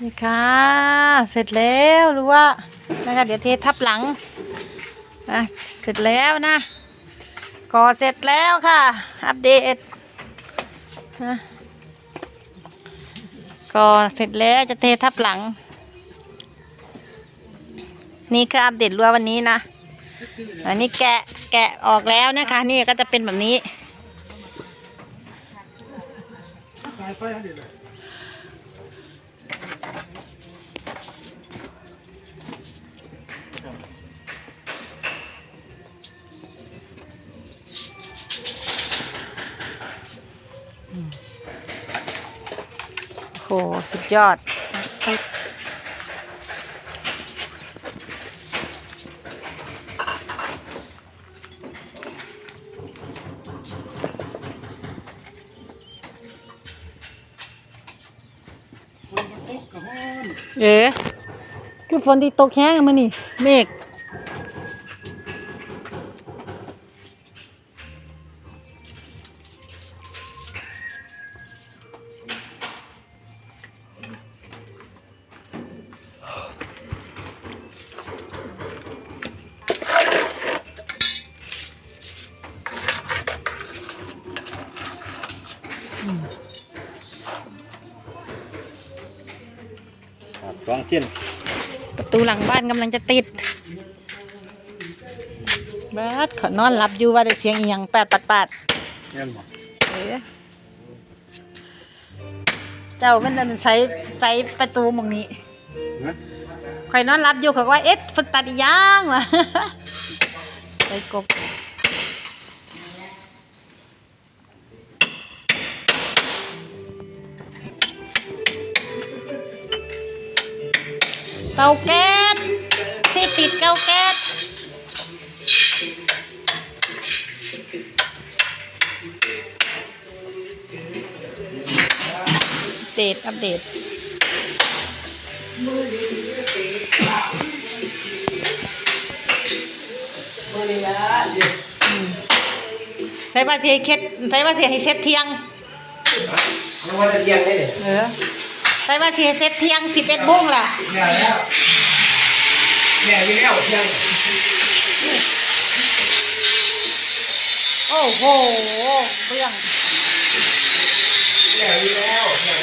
นี่ค่ะ เสร็จแล้วรือว่านะคะเดี๋ยวเททับหลังนะเสร็จแล้วนะก่อเสร็จแล้วค่ะ อัปเดตนะก่อเสร็จแล้วจะเททับหลัง นี่คืออัปเดตรั้ววันนี้นะอันนี้แกะแกะออกแล้วนะคะ นี่ก็จะเป็นแบบนี้ ยอด เอ๋คือฝนที่ตกแห้งอะมันนี่ เมฆ ครับสองเส้นประตูหลังบ้านกำลังจะติดบาดขอนอนหลับอยู่ว่าได้เสียงอีหยังแปดปัดปัดเงี้ยหมดเอ๋เจ้ามันนั่นใช้ใช้ประตูหมองนี้นะข่อยนอนหลับอยู่ข่อยว่าเอ๊ะเพิ่นตัดอีหยังวะ ไปกบ เตาแก๊สที่ติดเตาแก๊สอัปเดตอัปเดตใส่ว่าสิให้เค็ดใส่ว่าสิให้เสร็จเที่ยงน้องว่าจะเที่ยง ได้เลยเออใส่ว่าสิให้เสร็จเที่ยงสิบเอ็ดโมงล่ะแม่แล้วแม่วิ่งแล้วเที่ยงโอ้โหเรื่องแม่วิ่งแล้วเที่ยง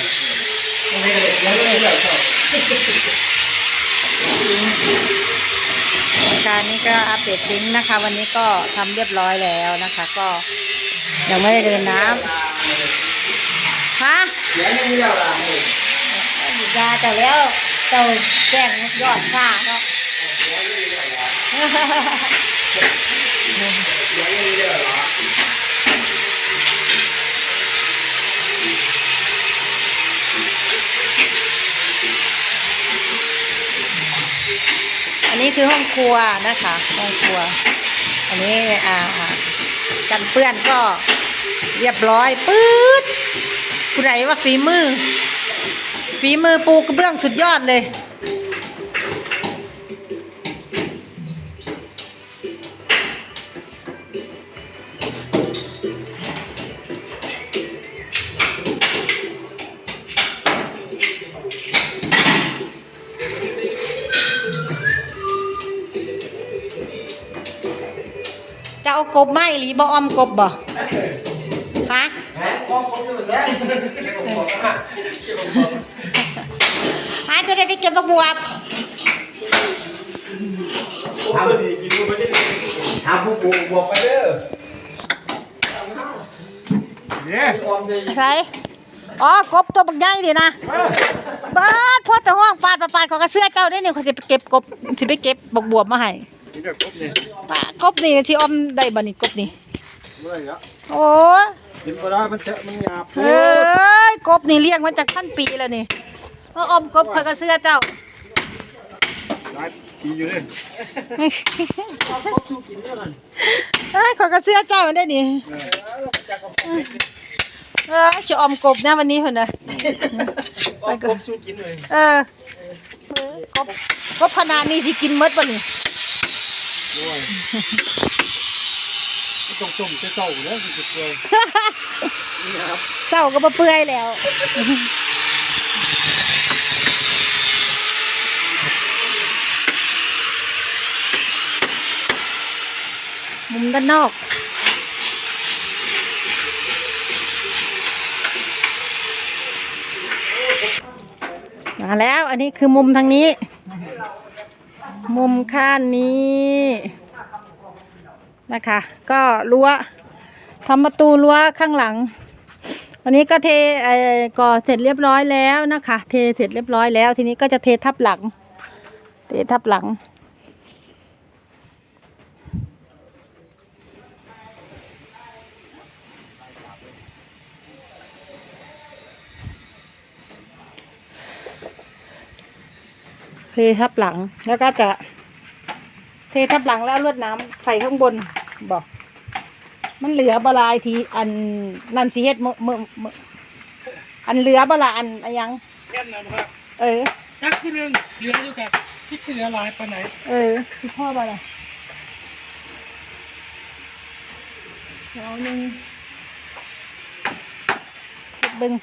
ยังไม่ได้ยังไม่ได้เลิกชอบการนี้ก็อัปเดตลิงก์นะคะ วันนี้ก็ทำเรียบร้อยแล้วนะคะ ก็ยังไม่ได้เดินน้ำฮะเดี๋ยวยังไม่แล้วล่ะหยุด ยาเจ้าแล้วเจ้าแจ้งยอดค่าเนาะออันนี้คือห้องครัวนะคะ ห้องครัว อันนี้อ่ากันเปื้อนก็เรียบร้อยปื๊ดผู้ใดว่าฝีมือ ฝีมือปูกระเบื้องสุดยอดเลย จะเอากบไหมหรือบ่ออมกบบ่ฮะฮะกองผมอยู่แล้วเก็บของผมอะเก็บของผมหา จะได้ไปเก็บบักบวบทำดีกินดูไปดิทำผู้ปลูกบอกไปเด้อเนี่ยออมเลยใส่อ๋อกบตัวบักใหญ่ดินะบ้าดพอแต่ห้องปาดปาดปาดเของกระเสื้อเจ้าได้เนี่ยเขาจะไปเก็บกบสิไปเก็บบักบวบมาให้นี่แบบครบเนี่ยปาดกบนี่ที่ออมได้บ่นี่กบนี่เมื่อไหร่แล้วโอ้ยกินก็ได้มันเสะมันหยาบเอ้ยกบนี่เลี้ยงมาจากพันปีแล้วนี่ เอาออมกบเขากระเสื้อเจ้าหลายปีอยู่เลยเอาครบสู้กินเท่านั้นเอ้ยเขากระเสื้อเจ้าได้นี่เออจากของเออจะออมกบนะวันนี้เพิ่นน่ะเอาครบสู้กินเลยเออกบกบขนาดนี้สิกินหมดบ่นี่ด้วยต้องต้มจะเต่าแล้วสิจะเปื่อยนี่ครับเจ้าก็บ่เปื่อยแล้ว มุมด้านนอก มาแล้วอันนี้คือมุมทางนี้ มุมข้างนี้นะคะ ก็รั้วทำประตูรั้วข้างหลังวันนี้ก็เทก่อเสร็จเรียบร้อยแล้วนะคะ เทเสร็จเรียบร้อยแล้ว ทีนี้ก็จะเททับหลัง เททับหลัง เททับหลังแล้วก็จะ เททับหลังแล้วเอาลวดน้ำใส่ข้างบนบอก มันเหลือบลายทีอันนันสีเฮ็ดมือมือมืออันเหลือบลาอันอะยังแค่นั้นครับเออจักคือหนึงเหลืออยู่กับที่เหลือหลายปานไหนเออพี่พ่อบลาเอาหนึ่งเฮ็ดเบึง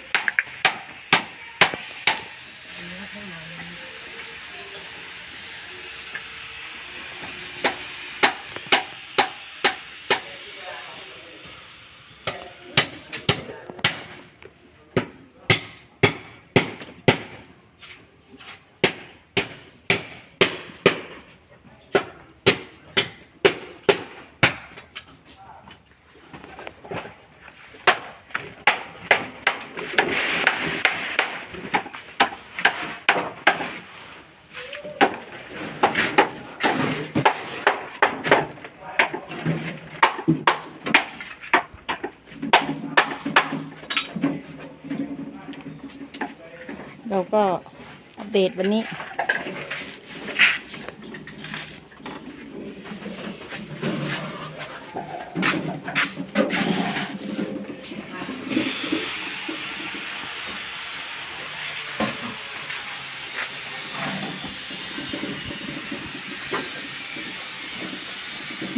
ก็อัปเดตวันนี้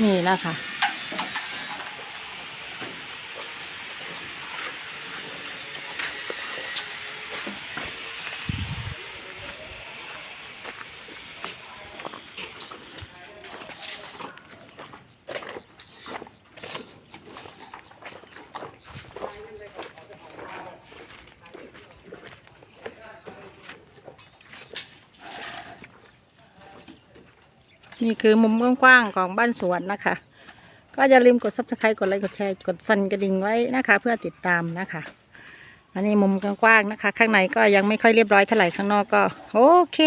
นี่นะคะ นี่คือมุมกว้างๆของบ้านสวนนะคะ ก็อย่าลืมกด subscribe กดไลค์กดแชร์กดสั่นกระดิ่งไว้นะคะ เพื่อติดตามนะคะ อันนี้มุมกว้างๆนะคะ ข้างในก็ยังไม่ค่อยเรียบร้อยเท่าไหร่ข้างนอกก็ โอเค